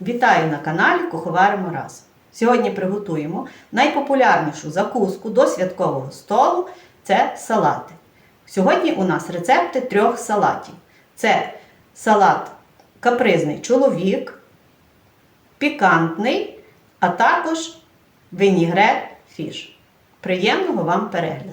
Вітаю на каналі Куховаримо разом. Сьогодні приготуємо найпопулярнішу закуску до святкового столу це салати. Сьогодні у нас рецепти трьох салатів: це салат капризний чоловік, пікантний, а також вінігрет фіш. Приємного вам перегляду!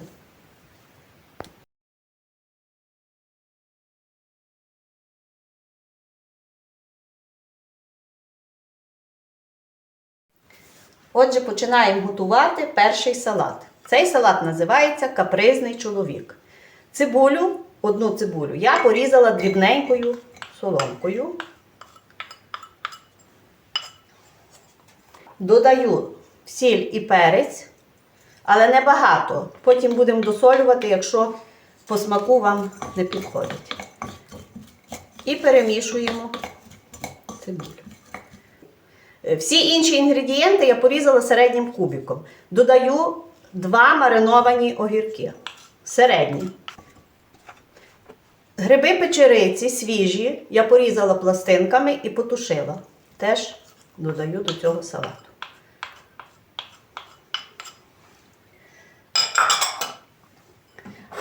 Отже, починаємо готувати перший салат. Цей салат називається капризний чоловік. Цибулю, одну цибулю, я порізала дрібненькою соломкою. Додаю сіль і перець, але не багато. Потім будемо досолювати, якщо по смаку вам не підходить. І перемішуємо цибулю. Е, Всі інші інгредієнти я порізала середнім кубиком. Додаю два мариновані огірки. Середні. Гриби печериці свіжі, я порізала пластинками і потушила. Теж додаю до цього салату.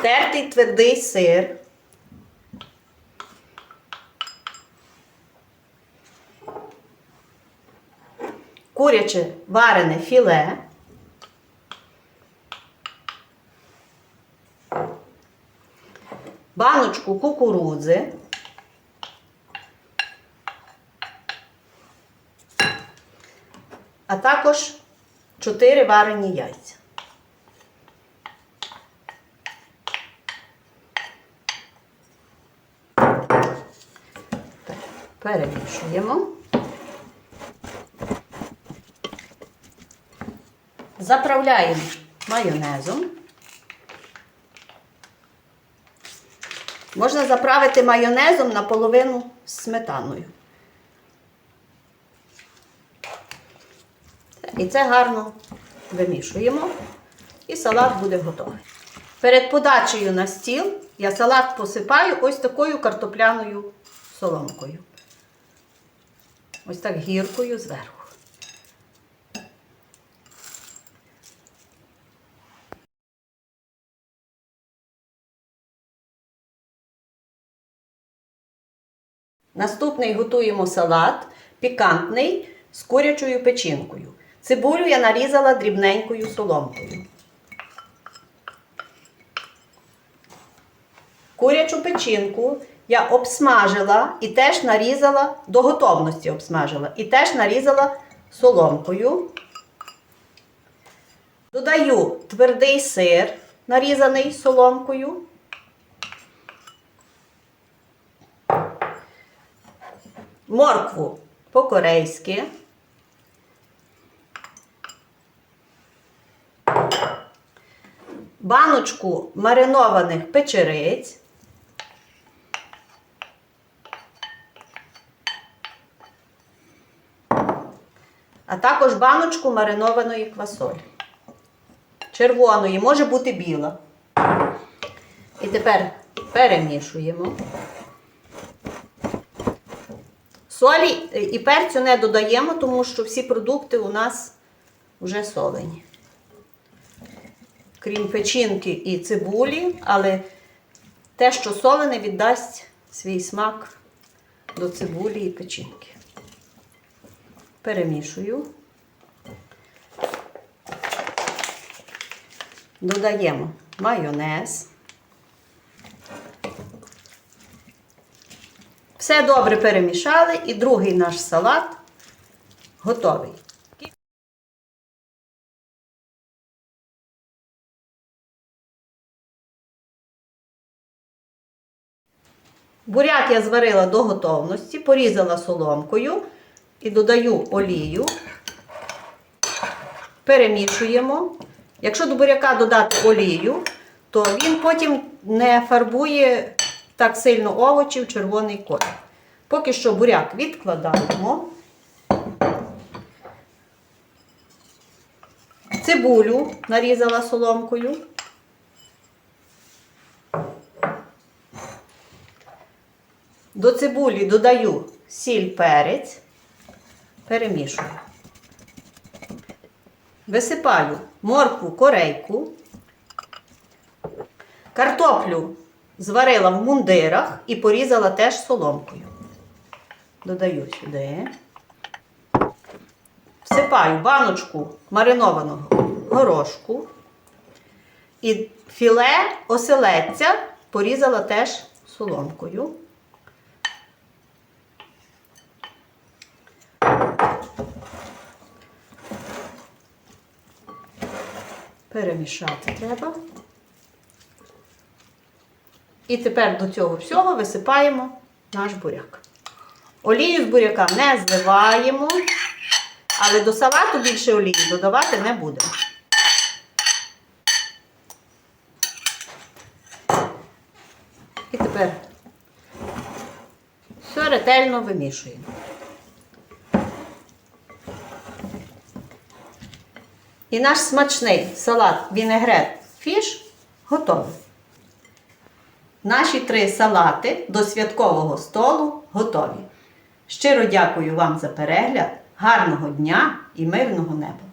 Тертий твердий сир. Куряче варене філе, баночку кукурудзи, а також 4 варені яйця. Так, Перемішуємо. Заправляємо майонезом. Можна заправити майонезом наполовину сметаною. І це гарно вимішуємо. І салат буде готовий. Перед подачею на стіл я салат посипаю ось такою картопляною соломкою. Ось так гіркою зверху. Наступний готуємо салат пікантний з курячою печінкою. Цибулю я нарізала дрібненькою соломкою. Курячу печінку я обсмажила і теж нарізала до готовності обсмажила і теж нарізала соломкою. Додаю твердий сир, нарізаний соломкою. Моркву по-корейськи. Баночку маринованих печериць. А також баночку маринованої квасолі. Червоної, може бути біла. І тепер перемішуємо. Солі і перцю не додаємо, тому що всі продукти у нас вже солені. Крім печінки і цибулі, але те, що солене, віддасть свій смак до цибулі і печінки. Перемішую. Додаємо майонез. Все добре перемішали і другий наш салат готовий. Буряк я зварила до готовності, порізала соломкою і додаю олію, перемішуємо. Якщо до буряка додати олію, то він потім не фарбує так сильно овочі в червоний колір. Поки що буряк відкладаємо. Цибулю нарізала соломкою. До цибулі додаю сіль перець. Перемішую. Висипаю моркву корейку. Картоплю зварила в мундирах і порізала теж соломкою. Додаю сюди. Всипаю баночку маринованого горошку. І філе оселедця порізала теж соломкою. Перемішати треба. І тепер до цього всього висипаємо наш буряк. Олію з буряка не зливаємо, але до салату більше олії додавати не будемо. І тепер все ретельно вимішуємо. І наш смачний салат вінегрет фіш готовий. Наші три салати до святкового столу готові. Щиро дякую вам за перегляд, гарного дня і мирного неба!